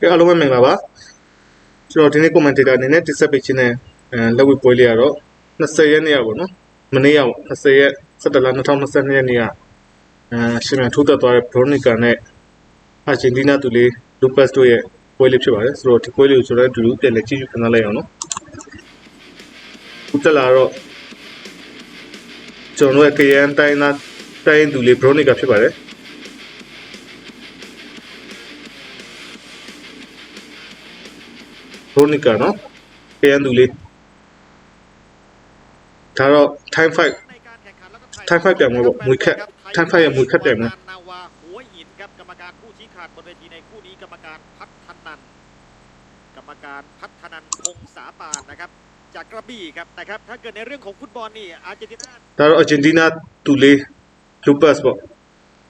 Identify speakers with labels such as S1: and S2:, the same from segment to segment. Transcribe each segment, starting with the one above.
S1: ကဲအားလုံးပဲမင်္ဂလာပါကျွန်တော်ဒီနေ့ commentator အနေနဲ့တင်ဆက်ပေးခြင်းနဲ့အဲလက်ဝဲပွဲလေးကတော့20ရက်နေ့ရပါတော့မနေ့က20ရက်17လ2022ရက်နေ့ကအဲရှင်မြန်ထိုးသက်သွားတဲ့ Bronica နဲ့အာဂျင်တီးနားသူလေး Lucas တို့ရဲ့ပွဲလေးဖြစ်ပါတယ်ဆိုတော့ဒီပွဲလေးကိုကျွန်တော်တို့အတူတူပြန်လည်ကြည့်ရှုခံစားလိုက်အောင်နော်ခုတက်လာတော့ကျွန်တော်တို့ရဲ့ကရန်တိုင်းသားတိုင်းသူလေး Bronica ဖြစ်ပါတယ် Ronikano, Piandulit. าเรา Time Fight. Time Fight อย่า
S2: งมาบอกมือแค่ Time Fight อย่ามือแค่อย่างนะนาวาหัวหินครับกรรมการผู้ชี้ขาดบนเวทีในคู่นี้กรรมการพัฒนันกรรมการพัฒนันพงษาปานนะครับ จากกระบี่ครับแต่ครับ ถ้าเกิดในเรื่องของฟุตบอลนี่อาร์เจนตินา
S1: ตาเราอาร์เจนตินาตุเลลูปัสบอก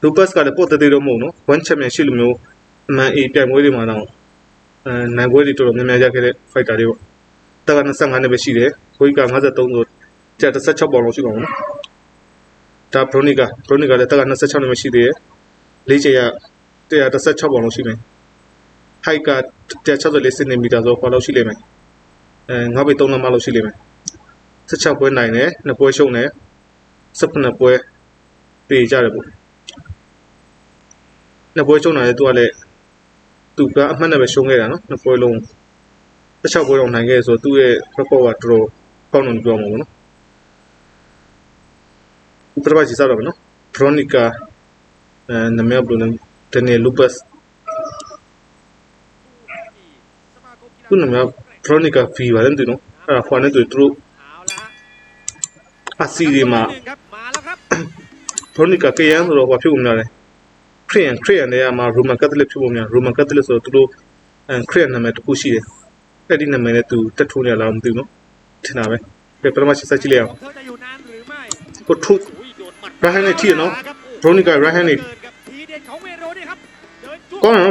S1: ลูปัสก็เลโปตเตเดโรโมโนวันแชมเปี้ยนชิลโมมาอีเปียมวยดีมานา အဲနိုင်ပွဲတွေတော်တော်များများရခဲ့တဲ့ fighter တွေပေါ့တက်က25နှစ်ပဲရှိတယ်ကိုကြီးက53ဆိုကျက်16ပေါင်လောက်ရှိပါဘူးနော်ဒါ Bronica Bronica လည်းတက်က26နှစ်ပဲရှိသေးတယ်လေးချေရ116ပေါင်လောက်ရှိမယ် height က164 cm ဆိုတော့ဘာလောက်ရှိလိမ့်မယ်အဲ9ပေ3လက်မလောက်ရှိလိမ့်မယ်16ပွဲနိုင်တယ်နှစ်ပွဲရှုံးတယ်18ပွဲတေကြတယ်ပေါ့နှစ်ပွဲရှုံးတာလည်းသူကလည်း သူကအမှတ်နဲ့ပဲရှုံးခဲ့တာနော်နှစ်ပွဲလုံး16ပွဲတော့နိုင်ခဲ့ဆိုတော့သူ့ရဲ့ record ကတော်တော်ကောင်းတယ်ပြောမှာပေါ့နော်ဥပဒေကြီးစားတော့မယ်နော် Veronica အဲနာမည်ဘယ်လိုလဲ Daniel Lopez သူ့နာမည် Veronica V ပါလဲမသိဘူးနော်အဲ့ဒါဖွာနဲ့သူတို့အစီဒီမှာ Veronica ကရန်ဆိုတော့ဟိုဖြစ်ကုန်လာတယ် ရစ်ယန်ခရစ်ယန်တွေကမှ Roman Catholic ဖြစ်ဖို့များ Roman Catholic ဆိုတော့သူတို့ခရစ်ယန်နာမည်တစ်ခုရှိတယ်အဲ့ဒီနာမည်နဲ့သူတက်ထိုးနေလားမသိဘူးနော်ထင်တာပဲပြပထမရှင်းဆက်ကြည့်လိုက်အောင်ကိုထုရဟန်နဲ့ကြည့်ရနော်ဒရိုနီကရဟန်နဲ့ကောင်းတယ်နော်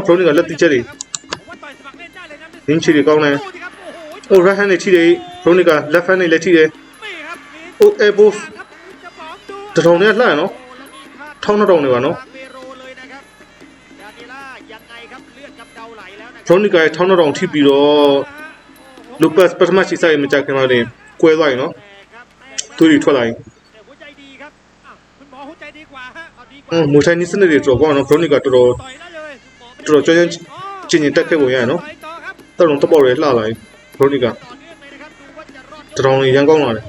S1: ဒရိုနီကလက်တီချက်တွေရင်းချီတွေကောင်းတယ်အိုရဟန်နဲ့ထိတယ်ဒရိုနီကလက်ဖက်နဲ့လက်ထိတယ်အိုအေဘိုတထောင်နဲ့လှန်
S2: နော်
S1: ထောင်းထောင်တွေပါနော် ဒရောနီကာရဲ့ထောင်းတောင်ထိပြီးတော့လူပတ်ပထမရှိဆိုင်မကြခင်မှာတင်ကွဲသွားရင်နော်သူတွေထွက်လာရင်အင်းမူတိုင်းနီးစနစ်တွေတော့ကောနော်ဒရောနီကာတော်တော်တော်တော်ကျွမ်းကျင်ကျင်တက်ခဲ့ပုံရရနော်တော်တော်တပေါက်တွေလှလာရင်ဒရောနီကာတတော်ရန်ကောင်းလာတယ်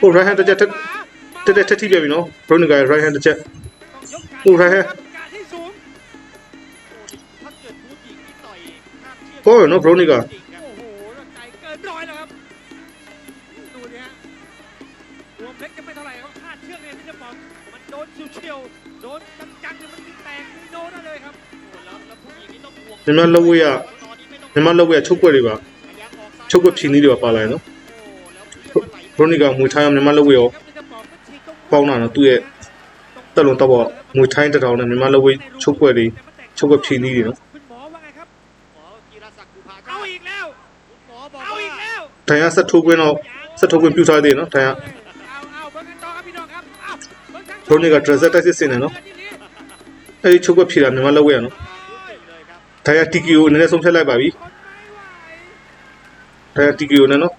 S1: ဟို right hand တစ်ချက်တက်တက်ထထိပြပြီနော် Browning က right hand တစ်ချက်ဟို right hand
S2: ข้ามเชือก
S1: ကောင်းရနော်ဘရိုနီကာ
S2: โอ้โหใจเกินร้อยแล้วครับ ดูดิฮะรวมเล็กจะไม่เท่าไหร่ครับคาดเชือกเนี่ยที่จะบอกมันโดนเฉียวๆโดนจังๆเนี่ยมันแตกมีโดนได้เลยครับโอ้แล้วแล้วผู้หญิงนี่ต้องห่วง
S1: မြန်မာလက်ဝဲရ
S2: ตอนนี้ไม่ต้อง
S1: မြန်မာလက်ဝဲရချုပ်ွက်တွေပါ
S2: พยายามออกซ้าย
S1: ချုပ်ွက်ဖြင်းလေးတွေပါပါလာရင်နော်
S2: โอ้แล้วเลือดมันไหล
S1: ဘရိုနီကာမွေထိုင်းအောင်မြန်မာလက်ဝဲရော
S2: ครับจะบอกว่าฉีกตรง
S1: ပေါင်းလာတော့သူ့ရဲ့တက်လုံးတပေါက်မွေထိုင်းတစ်ထောင်နဲ့မြန်မာလက်ဝဲချုပ်ွက်တွေချုပ်ွက်ဖြင်းလေးတွေနော်
S2: เอาอีกแล้วคุณหมอบอกเอาอีกแล้ว
S1: ထိုင်ကဆက်ထိုးခွင်းတော့ဆက်ထိုးခွင်းပြုထားသေးတယ်နော်ထိုင်က
S2: เอาเอาเบิ่งกันต่อครับพี่น้องครับเอาเบิ่งทั้ง
S1: ဘရိုနီကာ dresser တက်စစ်စင်တယ်နော်အဲဒီချုပ်ွက်ဖြည့်တာမြန်မာလက်ဝဲရနော်ထိုင်က TKO နည်းနည်းဆုံးဖြတ်လိုက်ပါပြီထိုင်က TKO နဲ့နော်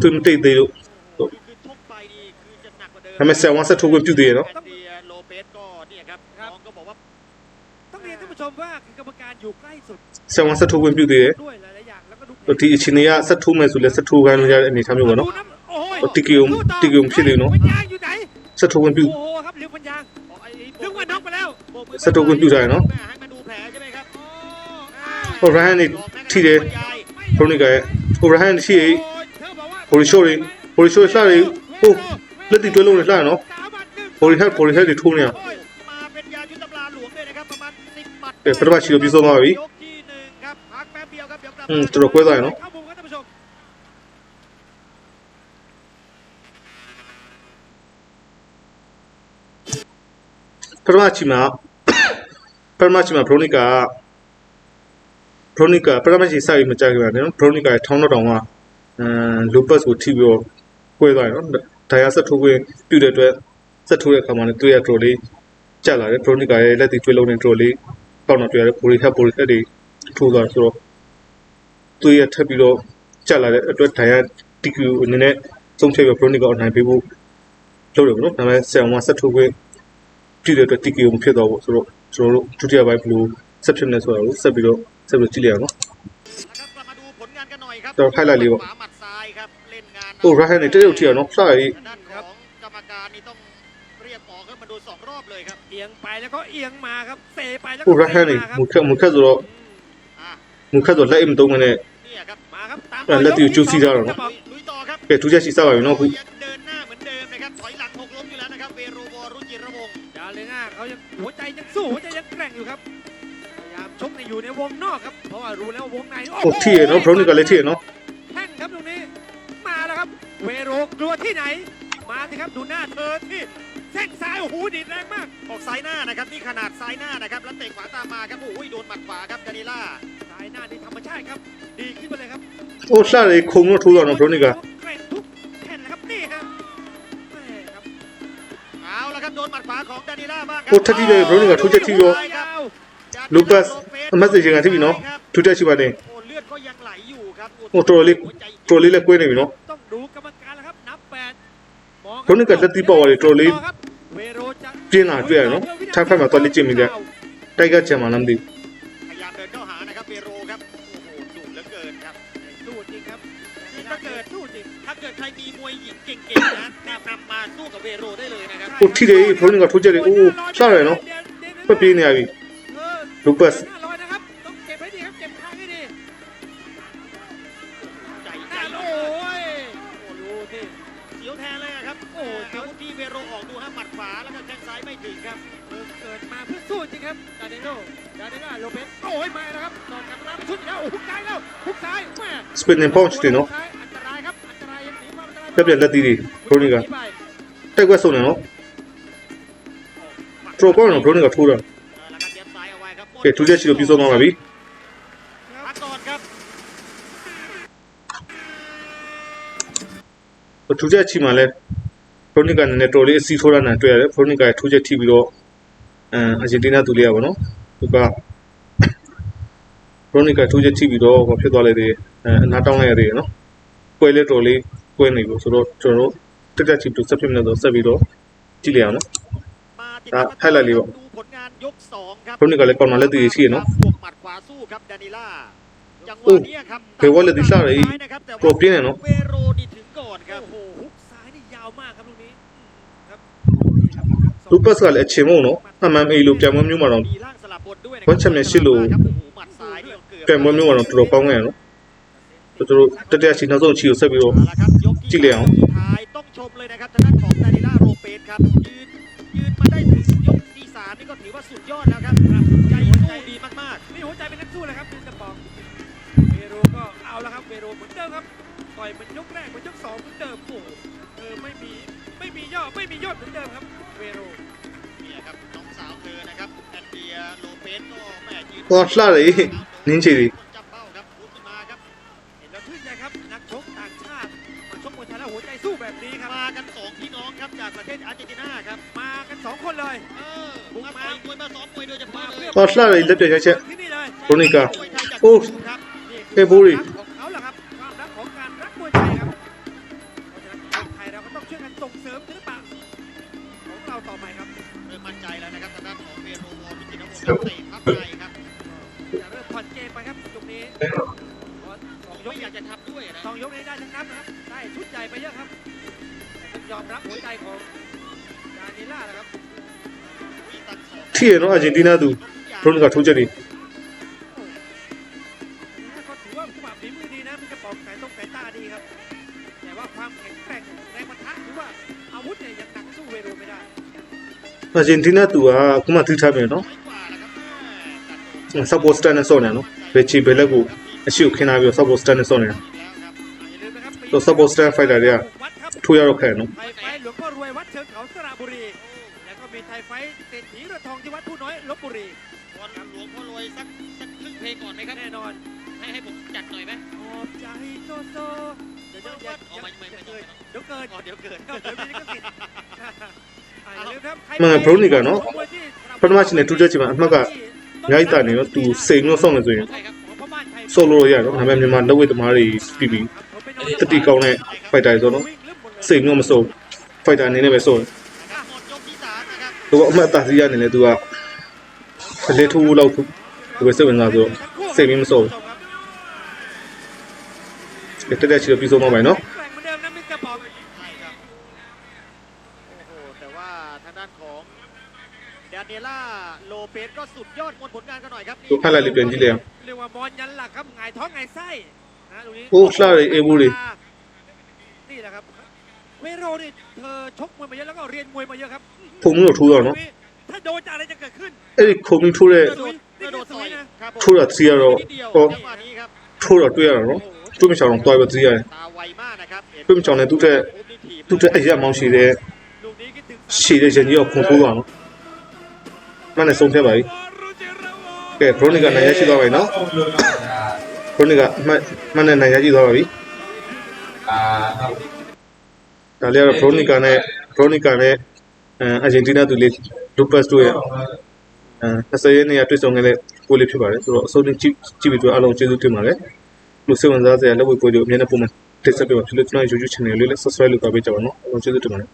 S1: သူမတိတ်သေးလို့
S2: คือชกไปนี่คือจะหนักกว่าเดิม
S1: ဒါပေမဲ့ဆယ်ဝမ်ဆက်ထိုးခွင့်ပြုသေးတယ်နော်
S2: แอนเดียโลเปสก็เนี่ยครับน้องก็บอกว่า
S3: ต้อง เรียนท่านผู้ชมว่าคือกรรมการอยู่ใกล้สุด
S1: ဆယ်ဝမ်ဆက်ထိုးခွင့်ပြုသေးတယ်
S3: ด้วยหลายๆอย่างแล้วก็ดู
S1: ဒီအချိန်ကြီးကဆက်ထိုးမယ်ဆိုလဲဆက်ထိုးခိုင်းလို့ရတဲ့အနေအထားမျိုးပေါ့နော်
S3: ดูน้ำโอ้ย
S1: ဟို TKO TKO ဖြစ်နေနော်
S3: ปัญญางอยู่ไหน
S1: ဆက်ထိုးခွင့်ပြု
S3: โอ้โหครับเหลืองปัญญาง
S2: บอกไอ้
S3: นึกว่าน็อกไปแล้ว
S2: โบกมือ
S1: ဆက်ထိုးခွင့်ပြုထားရနော်
S2: แม่ให้มาดูแผลใช่ไหมครับ
S1: ဟို Ryan နေထိတယ် ခရိုနီကာရဲ့ဟိုရဟန်ရှိရေး
S3: โอ้ยเธอบอกว่า
S1: ဟိုရီရှိုးတွေဟိုရီရှိုးလှတွေဟိုလက်တီတွဲလုံးတွေလှရနော်
S3: สามวันหนึ่ง
S1: ဟိုရီဟက်ဟိုရီဟက်တွေထိုးနေရ ကဲပထမချီကိုပြီးဆုံးသွားပြီอืมတော်တော်ကွဲသွားရနော်ပထမချီမှာပထမချီမှာဘရိုနီကာဘရိုနီကာပထမချီစပြီးမကြခင်ပါနော်ဘရိုနီကာထောင်းတော့တောင်ကအဲလိုပတ်ကိုထိပြီးတော့ကွဲသွားရနော်ဒါရဆက်ထိုးခွင့်ပြုတဲ့အတွက်ဆက်ထိုးတဲ့အခါမှာလည်းသူ့ရဲ့ troll လေးကျလာတယ်ဘရိုနီကာရဲ့လက်တီတွေးလုံးနဲ့ troll လေး ပေါက်တော့တွေ့ရတဲ့ပိုလီဟက်ပိုလီဟက်တွေထိုးသွားဆိုတော့သူရထပ်ပြီးတော့ကြက်လာတဲ့အတွက်ဒိုင်ယာ TQ အနေနဲ့ဆုံးဖြတ်ပြီး Chronic ကိုအနိုင်ပေးဖို့လုပ်တယ်ပေါ့နော်။ဒါပေမဲ့ဆယ်အောင်ကဆက်ထိုးခွင့်ပြုတဲ့အတွက် TQ မဖြစ်တော့ဘူးဆိုတော့ကျွန်တော်တို့ဒုတိယပိုင်းဘလို့ဆက်ဖြစ်နေဆိုတာကိုဆက်ပြီးတော့ဆက်ပြီးကြည့်လိုက်အောင်နော်။
S2: တော့ highlight လေးပေါ့။ဟို right hand နဲ့တိတိကျကျနော်ဖလာရေး อง
S1: ร
S2: อบเลยครับ
S3: เอียงไปแล้วก็เอียงมาครับเซไปแล้วก็
S1: เซ
S3: มาครับ
S2: 묵혀
S1: 묵혀들어 묵혀들어 라임 동안에
S2: เนี่ยครับ
S3: มาครับตาม
S1: ต่แล้วติวจูซีดาเหรอ
S2: ลุยต่อครับ
S1: 그 두자 시사น유노คุ
S2: ยเดินหน้าเหมือนเดิมนะครับถอยหลังหกล้มอยู่แล้วนะครับเวโรบอรุจิระวงศ์
S3: ดาเลน่าเขายังหัวใจยังสู้หัวใจยังแกร่งอยู่ครับพยายามชกในอยู่ในวงนอกครับเพราะว่ารู้แล้ววงใน
S1: โอ้โหที่เนาะเ에너 브라우니까 레티에 너
S3: แท่งครับตรงนี้มาแล้วครับ เวโรกลัวที่ไหน มาสิครับดูหน้าเธอที่ แข้งซ้ายโอ้โหดีดแรงมาก
S2: ออกซ้ายหน้านะครับนี่ขนาดซ้ายหน้านะครับแล้วเตะขวาตามมาครับโอ้ยโดนหมัดขวาครับดานิล่า
S3: ซ้ายหน้านี่ธรรมชาติครับ ดีขึ้นไปเลยครับ
S1: โอ้လှတယ်ခုံတော့ထိုးတော့เนาะဘရိုနီကာ
S3: แกร่งทุกแผ่นนะครับนี่ฮะแม่ครับ
S2: เอาละครับโดนหมัดขวาของดานิล่าบ้างครั
S1: โอ้ထက်ကြီးเลยဘရိုနီကာထိုးချက်ထိရော
S3: ยาว
S1: ลูคัสအမတ်စင်ကထိပြီเนาะထူးချက်ရှိပါတယ်
S2: โอ้เลือดก็ยังไหลอยู่ครับ
S1: โอ้တော်တော်လေး
S2: หัวใจ
S1: တော်လေးလည်းကွေးနေပြီเนาะ
S3: ต้องดูกรรมการแล้วครับนับแปดมอง
S1: ဘရိုနီကာလက်တီပေါက်ရတယ်တော်လေး
S3: ครับเวโรจะ
S1: ပြင်းလာတွေ့ရတယ်เนาะထိုင်ဖက်မှာတော်လေးကျင်မိတယ်တိုက်ကချင်မှလားမသိဘူး
S2: พยายามเดินเข้าหานะครับเวโรครับโอ้โหดุเหลือเกินครับ
S3: สู้จริงครับ
S2: ถ้าเกิด
S3: สู้จริง
S2: ถ้าเกิดใครมีมวยหญิงเก่งๆนะแนะนำมาสู้กับเวโรได้เลยนะครับ
S1: โอ้ထိတယ်ဘရိုနီကာထိုးချက်တွေအိုးလှတယ်เนาะပက်ပြေးနေရပြီ
S3: เออ
S1: တွ
S3: င်တင်ဖောက်ချတင်နော်
S1: ပြပြလက်သေးတွေဘရိုနီကတိုက်ွက်ဆုံးတယ်နော်ထရိုကောနော်ဘရိုနီကထိုးတာကဲထူးချက်ရှိလို့ပြီးဆုံးသွားပါပြီထူးချက်ချီမှာလဲဖရိုနီကနည်းနည်းတော်လေးအစီထိုးတာနဲ့တွေ့ရတယ်ဖရိုနီကထူးချက်ထိပြီးတော့အမ်အဂျင်တီးနားသူလေးရပါတော့သူက ဘရိုနီကာထူးချက်ထိပြီးတော့ဟောဖြစ်သွားလိုက်သေးတယ်အဲအနာတောင်းလိုက်ရသေးတယ်နော်ပွဲလေးတော်လေးပွဲနေပြီဆိုတော့ကျွန်တော်တို့တက်တက်ချီပြီးဆက်ဖြစ်နေတော့ဆက်ပြီးတော့ကြည့်လိုက်အောင်နော်
S2: มาติด
S1: อ่ะ
S2: ตาม
S1: ให้รายละเอียด
S2: ดูผลงานยกสองครับ
S1: พวกนี้ก็เลยก่อนมาแล้วตีชี้เนอะ
S2: บวกหมัดขวาสู้ครับดานิล่าจังห
S1: โอ้
S2: วะเนี้ยครับ
S1: เดี๋ยวว่าเลยดิซ่าเลย
S2: ซ้ายนะครับแต่
S1: โปรเปลี่ยนเนอะ
S2: เวโรนี่ถึงก่อนครับ
S3: โอ้โหฮุกซ้ายนี่ยาวมากครับลูกนี้ครับ
S1: လူပတ်စ်ကလည်းအချိန်မုံနော်အမှန်အေးလို့ပြန်မွေးမျိုးမှာတော့
S2: มีล่างสลับบนด้วยนะ
S1: วันแชมเปี้ยนชิปလို
S2: ครับโอ้โหหมัดซ้ายนี่เกือบ
S1: ပြန်မွေးမျိုးမှာတော့တော်တော်ကောင်းခဲ့ရနော်သူတို့တတိယချီနောက်ဆုံးချီကိုဆက်ပြီးတော့
S2: เอาละครับยกที่
S1: จริงเลยเหรอ
S2: สุดท้ายต้องชมเลยนะครับทางด้านของดานิล่าโรเปสครับยืนยืนมาได้ถึงยกที่สามนี่ก็ถือว่าสุดยอดแล้วครับใจสู้ดีมากๆ
S3: นี่หัวใจเป็นนักสู้เลยครับดินกระป๋องเวโรก็เอาแล้วครับเวโรเหมือนเดิมครับต่อยเหมันยกแรกเหมันยกสองเหมือนเดิมโอ้โหเออไม่มีไม่มีย่อไม่มียอดเหมือนเดิมครับเวโร
S2: เนี่ยครับน้องสาวเธอนะครับแอนเดียโลเปสก็แม่ยืน
S1: ဟောလှတယ်န นี่ชื่อ
S2: จับเป้าครัลุกขึ้น
S3: เห็นล้วใครับนักชกต่างชาติมาชกมวยไทยแล้วหัวใจสู้แบบนี้ครับ
S2: มากันสองพี่น้องครับจากประเทศอาร์เจนตินาครับ
S3: มากันสองคนเลย
S2: เออบุมายมาซ้อมมวยโดยเฉพาะเลย
S1: Başlar elde dönecek.
S3: ที่นี่เลย
S2: Kronika.
S1: โอ้
S2: ครับ
S3: นี่ของเขาเหรอครับความรักของการรักมวยไทยครับคนไทยเราก็ต้องช่วยกันส่งเสริมศิลปะของเราต่อไปครับ
S2: เริ่มมั่นใจแล้วนะครับทางด้านของเวียโรวอลพิจิตรวงศ์เตะพับในครับี้
S3: สองยก
S2: อยากจะทับด้วยนะ
S3: สองยกนี้ได้ทั้งนับนะครับได้ชุดใหญ่ไปเยอะครับยอมรับหัวใจของดานิล่านะครับ
S2: ที่เห็นว่าอา
S1: ร์เจนตินาดูพร้อมกับทุจริต
S3: ก็ถือว่าความฝีมือดีนะมันจะปอกสายตรงสายตาดีครับ แต่ว่าความแข็งแกร่งแรปะทะหรือว่าอาวุธเนี่ยยังหนักสู้เวโรไม่ได้
S1: อาร์เจนตินาตัวคุณ
S2: มาถือทับเนี่เนาะซับโบสตน
S1: นั่นโซนเนาะ ဘယ်ချီဘယ်လက်ကိုအရှိကိုခင်းထားပြီးတော့ဆပ်ပေါ်စတန်နဲ့စော့နေတာ
S2: อีกแล้วครับ
S3: อย่าลืมนะครับปี
S1: ตัว support stand fighter เนี่ย
S3: วัดครับ
S1: ထိုးရတော့ခဲနော်
S3: ไทยไฟท์หลวงพ่อรวยวัดเชิงเขาสระบุรี แล้วก็มีไทยไฟท์เศรษฐีเรือทองที่วัดผู้น้อยลบบุรี
S2: วอนหลวงพ่อรวยสักสักครึ่งเพลงก่อนไหมครับ
S3: แน่นอน
S2: ให้ให้ผมจัดหน่อยไหม
S3: ขอบใจโซโซเดี๋ยวเดี๋ยวเดี๋ยว
S2: เอาไม่ไม่ไม่
S3: เดี๋ยว
S2: ต้อง
S3: เดี๋ยวเกิน
S2: อ๋อเดี๋ยวเกิน
S3: เดี๋ยวมีลิขสิทธิ์อ่าอย่าลืมนะครับใคร
S1: မှန်
S3: ไป
S1: ဘရိုနီကာနော်
S3: มวยที่
S1: ပထမချင်းနဲ့တူချက်ချင်းမှာအမှတ်က ရိုက်တာနေတော့သူစိန်တော့ဆော့မယ်ဆိုရင်ဆော့လို့ရတော့ဒါပေမဲ့မြန်မာလက်ဝဲသမားတွေပြီးပြီးတတိကောင်းတဲ့ fighter ဆိုတော့စိန်တော့မဆော့ fighter နေနဲ့ပဲဆော့
S2: တယ်
S1: သူကအမှတ်အသားစီးရနေလဲသူကလေထိုးလောက်သူပဲစိတ်ဝင်စားဆိုတော့စိန်မင်းမဆော့ဘူးတက်တက်ချီတော့ပြီးဆုံးမှာပဲနော်
S2: ดานิเอล่าโลเปสก็สุดยอดมวลผลงานกันหน่อยครับ
S1: သူဖက်လိုက်လေးပြန်ကြည့်လိုက်အောင်
S3: เรียกว่ามอนยันหลักครับหงายท้องหงายไส้นะตรงนี้
S1: โอ้လှတယ်အေးဘူးတွေ
S3: นี่แหละครับเวโรนี่เธอชกมวยมาเยอะแล้วก็เรียนมวยมาเยอะครับ
S1: ဖုံမျိုးတော့ထိုးတော့နော်
S3: ถ้าโดนจะอะไรจะเกิดขึ้น
S1: အဲ့ဒီခုံပြီးထိုးတဲ့
S2: กระโดดกระโดดต่อยครับผม
S1: ထိုးတာစီးရတော့
S2: นิดเดียว
S1: ဟော
S2: จังหวะนี้ครับ
S1: ထိုးတော့တွေ့ရတာနော်
S2: โอ้โห
S1: တွေ့မချောင်တော့တွားပြီးစီးရတယ်
S2: ตาไวมากนะครับ
S1: ပြစ်မချောင်နဲ့သူ့ထက်
S2: โอ้นี่ถีบ
S1: သူ့တက်အရက်မောင်းရှိတဲ့
S2: ลูกนี้คิดถึง
S1: ရှည်တဲ့ရင်ကြီးကိုခုံထိုးသွားနော် မနဲ့ဆုံးဖြတ်ပါပြီကဲဘရိုနီကနိုင်ရရှိသွားပါပြီနော်ဘရိုနီကအမှတ်မနဲ့နိုင်ရရှိသွားပါပြီဒါလေးကတော့ဘရိုနီကာနဲ့ဘရိုနီကာနဲ့အဲအာဂျင်တီးနားသူလေးလူပတ်စ်တို့ရဲ့အဲ20ရက်နေ့ကတွေ့ဆုံခဲ့တဲ့ကိုလေးဖြစ်ပါတယ်ဆိုတော့အစိုးရကြည့်ကြည့်ပြီးတော့အားလုံးကျေးဇူးတင်ပါတယ်လူစိတ်ဝင်စားစရာလက်ဝဲပွဲတွေကိုအမြဲတမ်းပုံမှန်တင်ဆက်ပေးပါဖြစ်လို့ကျွန်တော် YouTube channel လေးလည်း subscribe လုပ်ပါပေးကြပါနော်အားလုံးကျေးဇူးတင်ပါတယ်